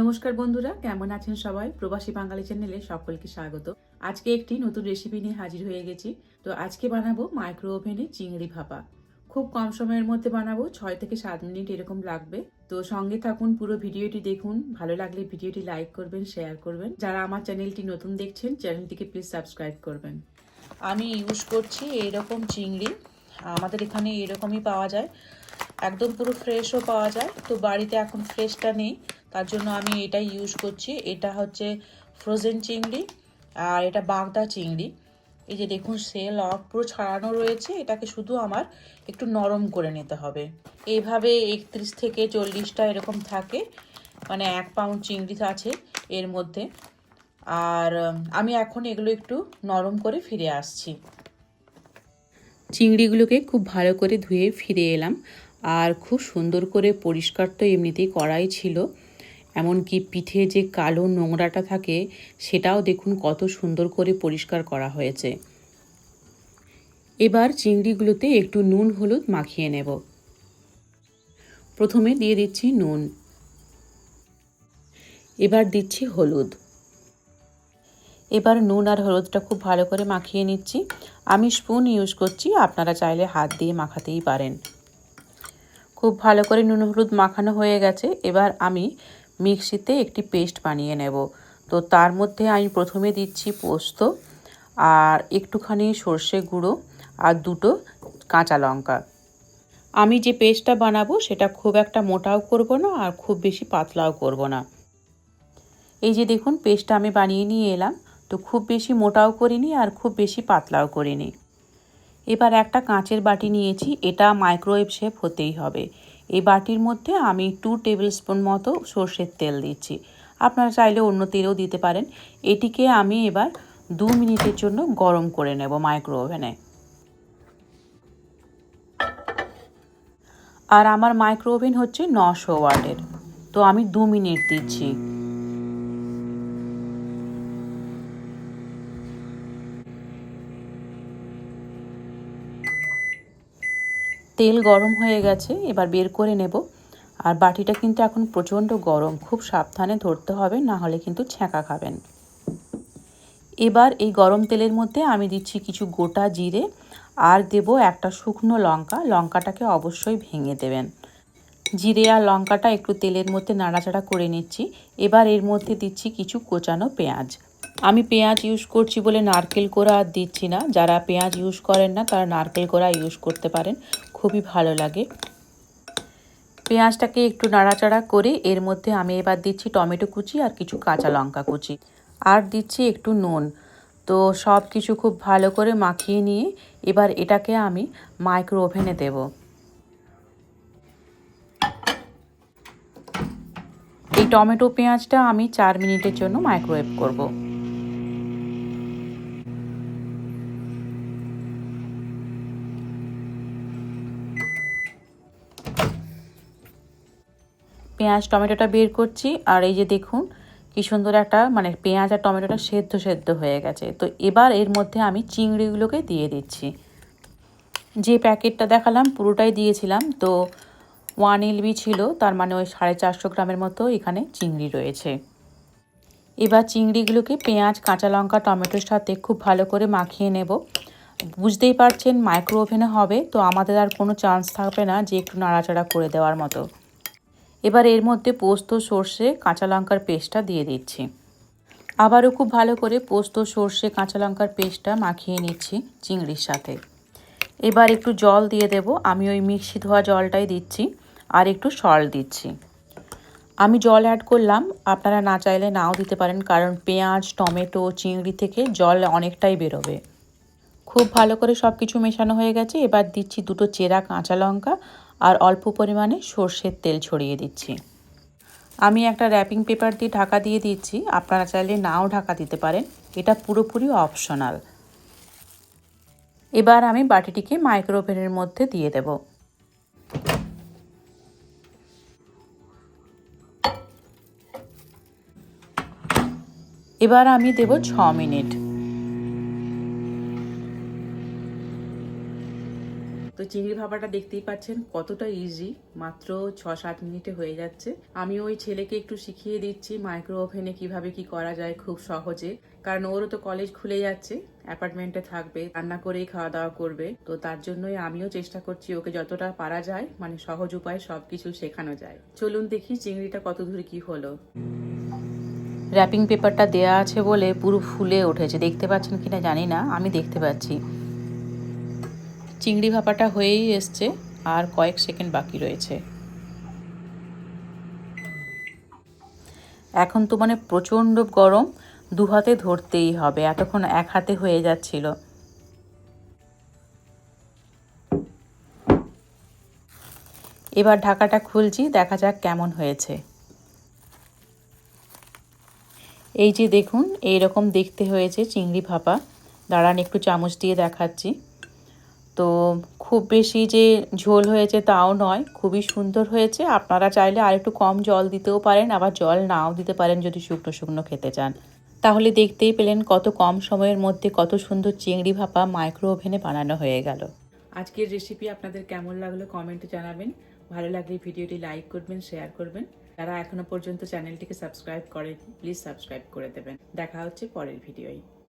নমস্কার বন্ধুরা, কেমন আছেন সবাই? প্রবাসী বাঙালি চ্যানেলে সকলকে স্বাগত। আজকে একটি নতুন রেসিপি নিয়ে হাজির হয়ে গেছি। তো আজকে বানাবো মাইক্রো ওভেনে চিংড়ি ভাপা। খুব কম সময়ের মধ্যে বানাবো, ছয় থেকে সাত মিনিট এরকম লাগবে। তো সঙ্গে থাকুন, পুরো ভিডিওটি দেখুন। ভালো লাগলে ভিডিওটি লাইক করবেন শেয়ার করবেন। যারা আমার চ্যানেলটি নতুন দেখছেন, চ্যানেলটিকে প্লিজ সাবস্ক্রাইব করবেন। আমি ইউজ করছি এরকম চিংড়ি। আমাদের এখানে এরকমই পাওয়া যায়। একদম পুরো ফ্রেশও পাওয়া যায়। তো বাড়িতে এখন ফ্রেশটা নেই। তার জন্য আমি এটাই ইউজ করছি। এটা হচ্ছে ফ্রোজেন চিংড়ি আর এটা বাগদা চিংড়ি। এই যে দেখুন সেল অফ পুরো ছাড়ানো রয়েছে। এটাকে শুধু আমার একটু নরম করে নিতে হবে। এইভাবে একত্রিশ থেকে চল্লিশটা এরকম থাকে। মানে এক পাউন্ড চিংড়ি আছে এর মধ্যে। আর আমি এখন এগুলো একটু নরম করে ফিরে আসছি। চিংড়িগুলোকে খুব ভালো করে ধুয়ে ফিরে এলাম। আর খুব সুন্দর করে পরিষ্কার তো এমনিতেই করাই ছিল। এমনকি পিঠে যে কালো নোংরাটা থাকে, সেটাও দেখুন কত সুন্দর করে পরিষ্কার করা হয়েছে। এবার চিংড়িগুলোতে একটু নুন হলুদ মাখিয়ে নেব। প্রথমে দিয়ে দিচ্ছি নুন। এবার দিচ্ছি হলুদ। এবার নুন আর হলুদটা খুব ভালো করে মাখিয়ে নিচ্ছি। আমি স্পুন ইউজ করছি, আপনারা চাইলে হাত দিয়ে মাখাতেই পারেন। খুব ভালো করে নুন হলুদ মাখানো হয়ে গেছে। এবার আমি মিক্সিতে একটি পেস্ট বানিয়ে নেব। তো তার মধ্যে আমি প্রথমে দিচ্ছি পোস্ত আর একটুখানি সর্ষে গুঁড়ো আর দুটো কাঁচা লঙ্কা। আমি যে পেস্টটা বানাবো সেটা খুব একটা মোটাও করব না আর খুব বেশি পাতলাও করব না। এই যে দেখুন, পেস্টটা আমি বানিয়ে নিয়ে এলাম। তো খুব বেশি মোটাও করিনি আর খুব বেশি পাতলাও করিনি। এবার একটা কাঁচের বাটি নিয়েছি, এটা মাইক্রোওয়েভ শেপ হতেই হবে। এই বাটির মধ্যে আমি টু টেবিল স্পুন মতো সর্ষের তেল দিচ্ছি। আপনারা চাইলে অন্য তেলও দিতে পারেন। এটিকে আমি এবার দু মিনিটের জন্য গরম করে নেব মাইক্রো ওভেনে আর আমার মাইক্রো ওভেন হচ্ছে নশো ওয়াটের। তো আমি দু মিনিট দিচ্ছি। তেল গরম হয়ে গেছে, এবার বের করে নেব। আর বাটিটা কিন্তু এখন প্রচণ্ড গরম, খুব সাবধানে ধরতে হবে, না হলে কিন্তু ছ্যাঁকা খাবেন। এবার এই গরম তেলের মধ্যে আমি দিচ্ছি কিছু গোটা জিরে, আর দেব একটা শুকনো লঙ্কা। লঙ্কাটাকে অবশ্যই ভেঙে দেবেন। জিরে আর লঙ্কাটা একটু তেলের মধ্যে নাড়াচাড়া করে নিচ্ছি। এবার এর মধ্যে দিচ্ছি কিছু কোচানো পেঁয়াজ। আমি পেঁয়াজ ইউজ করছি বলে নারকেল কোড়া আর দিচ্ছি না। যারা পেঁয়াজ ইউজ করেন না, তারা নারকেল কোড়া ইউজ করতে পারেন। খুবই ভালো লাগে। পেঁয়াজটাকে একটু নাড়াচাড়া করে এর মধ্যে আমি এবার দিচ্ছি টমেটো কুচি আর কিছু কাঁচা লঙ্কা কুচি। আর দিচ্ছি একটু নুন। তো সব কিছু খুব ভালো করে মাখিয়ে নিয়ে এবার এটাকে আমি মাইক্রো ওভেনে দেব। এই টমেটো পেঁয়াজটা আমি চার মিনিটের জন্য মাইক্রোওয়েভ করব। পেঁয়াজ, টমেটোটা বের করছি। আর এই যে দেখুন, কি সুন্দর একটা মানে পেঁয়াজ আর টমেটোটা সেদ্ধ সেদ্ধ হয়ে গেছে। তো এবার এর মধ্যে আমি চিংড়িগুলোকে দিয়ে দিচ্ছি। যে প্যাকেটটা দেখালাম, পুরোটাই দিয়েছিলাম। তো ওয়ান এলবি ছিল, তার মানে ওই সাড়ে চারশো গ্রামের মতো এখানে চিংড়ি রয়েছে। এবার চিংড়িগুলোকে পেঁয়াজ, কাঁচা লঙ্কা, টমেটোর সাথে খুব ভালো করে মাখিয়ে নেব। বুঝতেই পারছেন মাইক্রো ওভেনে হবে, তো আমাদের আর কোনো চান্স থাকবে না যে একটু নাড়াচাড়া করে দেওয়ার মতো। এবার এর মধ্যে পোস্ত, সর্ষে, কাঁচা লঙ্কার পেস্টটা দিয়ে দিচ্ছি। আবারও খুব ভালো করে পোস্ত, সর্ষে, কাঁচা লঙ্কার পেস্টটা মাখিয়ে নিচ্ছি চিংড়ির সাথে। এবার একটু জল দিয়ে দেব। আমি ওই মিক্সি ধোয়া জলটাই দিচ্ছি আর একটু সল্ট দিচ্ছি। আমি জল অ্যাড করলাম। আপনারা না চাইলে নাও দিতে পারেন কারণ পেঁয়াজ, টমেটো, চিংড়ি থেকে জল অনেকটাই বেরোবে। খুব ভালো করে সব কিছু মেশানো হয়ে গেছে। এবার দিচ্ছি দুটো চেরা কাঁচা লঙ্কা আর অল্প পরিমাণে সর্ষের তেল ছড়িয়ে দিচ্ছি। আমি একটা র্যাপিং পেপার দিয়ে ঢাকা দিয়ে দিচ্ছি। আপনারা চাইলে নাও ঢাকা দিতে পারেন। এটা পুরোপুরি অপশনাল এবার আমি বাটিটিকে মাইক্রোওভেনের মধ্যে দিয়ে দেব। এবার আমি দেব ছ মিনিট। তো চিংড়ি ভাপাটা দেখতেই পাচ্ছেন, কতটা ইজি মাত্র ছ সাত মিনিটে হয়ে যাচ্ছে। আমি ওই ছেলেকে একটু শিখিয়ে দিচ্ছি মাইক্রো ওভেনে কীভাবে কি করা যায় খুব সহজে। কারণ ওরও তো কলেজ খুলে যাচ্ছে অ্যাপার্টমেন্টে থাকবে, রান্না করেই খাওয়া দাওয়া করবে। তো তার জন্যই আমিও চেষ্টা করছি ওকে যতটা পারা যায় মানে সহজ উপায়ে সবকিছু শেখানো যায়। চলুন দেখি চিংড়িটা কত দূর কি হলো। র্যাপিং পেপারটা দেয়া আছে বলে পুরো ফুলে উঠেছে। দেখতে পাচ্ছেন কিনা জানি না, আমি দেখতে পাচ্ছি। চিংড়ি ভাপাটা হয়েই এসছে, আর কয়েক সেকেন্ড বাকি রয়েছে। এখন তো মানে প্রচণ্ড গরম, দু হাতে ধরতেই হবে, এতক্ষণ এক হাতে হয়ে যাচ্ছিল। এবার ঢাকাটা খুলছি, দেখা যাক কেমন হয়েছে। এই যে দেখুন এই রকম দেখতে হয়েছে চিংড়ি ভাপা। দাঁড়ান, একটু চামচ দিয়ে দেখাচ্ছি। তো খুব বেশি যে ঝোল হয়েছে তাও নয়, খুবই সুন্দর হয়েছে। আপনারা চাইলে আর একটু কম জল দিতেও পারেন, আবার জল নাও দিতে পারেন যদি শুকনো শুকনো খেতে চান। তাহলে দেখতেই পেলেন কত কম সময়ের মধ্যে কত সুন্দর চিংড়ি ভাপা মাইক্রো ওভেনে বানানো হয়ে গেল। আজকের রেসিপি আপনাদের কেমন লাগল কমেন্টে জানাবেন। ভালো লাগলে ভিডিওটি লাইক করবেন শেয়ার করবেন। যারা এখনও পর্যন্ত চ্যানেলটিকে সাবস্ক্রাইব করেন প্লিজ সাবস্ক্রাইব করে দেবেন। দেখা হচ্ছে পরের ভিডিওয়